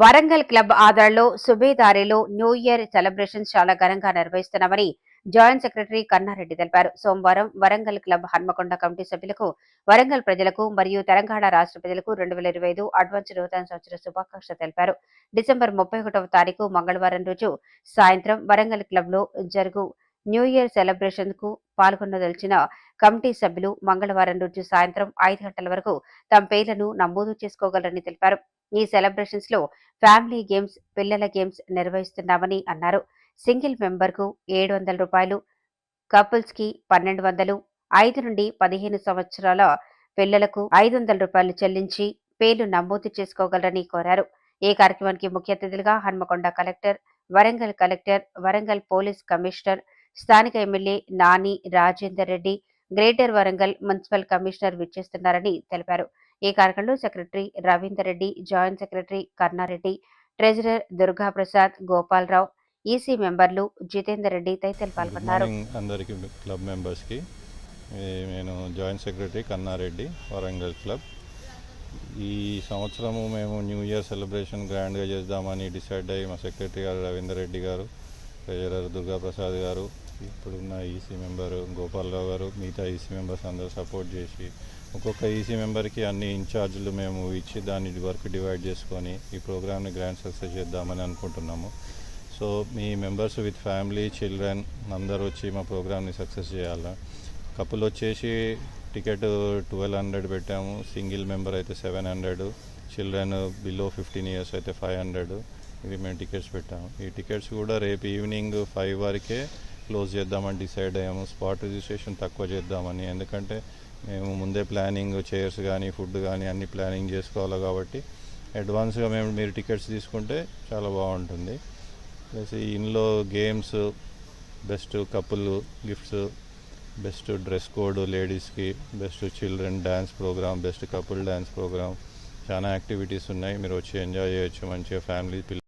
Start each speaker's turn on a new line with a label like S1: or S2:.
S1: Warangal club ఆధారంలో సుబేదారిలో new year celebrations చాలా ఘనంగా నిర్వహిస్తున్నామని జాయింట్ సెక్రటరీ కన్నారెడ్డి తెలిపారు. సోమవారం వరంగల్ క్లబ్ హన్మకొండ కమిటీ సభ్యులకు వరంగల్ ప్రజలకు మరియు తెలంగాణ రాష్ట్ర ప్రజలకు రెండు వేల ఇరవై ఐదు అడ్వాన్స్ నూతన సంవత్సర శుభాకాంక్షలు తెలిపారు. డిసెంబర్ ముప్పై ఒకటవ తారీఖు మంగళవారం రోజు సాయంత్రం వరంగల్ క్లబ్లో జరుగు న్యూ ఇయర్ సెలబ్రేషన్కు పాల్గొనదలిచిన కమిటీ సభ్యులు మంగళవారం రోజు సాయంత్రం ఐదు గంటల వరకు తమ పేర్లను నమోదు చేసుకోగలరని తెలిపారు. ఈ సెలబ్రేషన్స్లో ఫ్యామిలీ గేమ్స్ పిల్లల గేమ్స్ నిర్వహిస్తున్నామని అన్నారు. సింగిల్ మెంబర్కు ఏడు వందల రూపాయలు కపుల్స్కి పన్నెండు వందలు ఐదు నుండి పదిహేను సంవత్సరాల పిల్లలకు ఐదు వందల రూపాయలు చెల్లించి పేర్లు నమోదు చేసుకోగలరని కోరారు. ఈ కార్యక్రమానికి ముఖ్య అతిథులుగా Hanamkonda collector Warangal collector Warangal police commissioner స్థానిక MLA Nani Rajender Reddy greater Warangal municipal commissioner విచ్చేస్తున్నారని తెలిపారు. ఈ కార్యక్రమంలో secretary Ravinder Reddy joint secretary Karnareddy treasurer Durgaprasad Gopalarao EC మెంబర్లు జితేందర్ రెడ్డి తదితరులు పాల్గొన్నారు.
S2: అందరికీ క్లబ్ మెంబర్స్కి. నేను joint secretary Kannareddy Warangal club. ఈ సంవత్సరము మేము న్యూ ఇయర్ సెలబ్రేషన్ గ్రాండ్గా చేద్దామని డిసైడ్ అయ్యి మా సెక్రటరీ గారు రవీందర్ రెడ్డి గారు ట్రెజరర్ దుర్గాప్రసాద్ గారు ఇప్పుడున్న ఈసీ మెంబర్ గోపాలరావు గారు మిగతా ఈసీ మెంబర్స్ అందరూ సపోర్ట్ చేసి ఒక్కొక్క ఈసీ మెంబర్కి అన్ని ఇన్ఛార్జీలు మేము ఇచ్చి దాన్ని వర్క్ డివైడ్ చేసుకొని ఈ ప్రోగ్రామ్ని గ్రాండ్ సక్సెస్ చేద్దామని అనుకుంటున్నాము. సో మీ మెంబర్స్ విత్ ఫ్యామిలీ చిల్డ్రన్ అందరూ వచ్చి మా ప్రోగ్రామ్ని సక్సెస్ చేయాలి? కపుల్ వచ్చేసి టికెట్ ట్వెల్వ్ హండ్రెడ్ పెట్టాము. సింగిల్ మెంబర్ అయితే seven hundred. Children below fifteen years అయితే ఫైవ్ హండ్రెడ్. ఇది మేము టికెట్స్ పెట్టాము. ఈ టికెట్స్ కూడా రేపు ఈవినింగ్ ఫైవ్ వరకే క్లోజ్ చేద్దామని డిసైడ్ అయ్యాము. స్పాట్ రిజిస్ట్రేషన్ తక్కువ చేద్దామని. ఎందుకంటే మేము ముందే ప్లానింగ్ చైర్స్ కానీ ఫుడ్ కానీ అన్ని ప్లానింగ్ చేసుకోవాలి కాబట్టి అడ్వాన్స్గా మేము మీరు టికెట్స్ తీసుకుంటే చాలా బాగుంటుంది. ప్లస్ ఈ ఇంట్లో games best couple gifts best dress code లేడీస్కి best children dance program best couple dance program చాలా యాక్టివిటీస్ ఉన్నాయి. మీరు వచ్చి ఎంజాయ్ చేయొచ్చు. మంచిగా ఫ్యామిలీ పిల్ల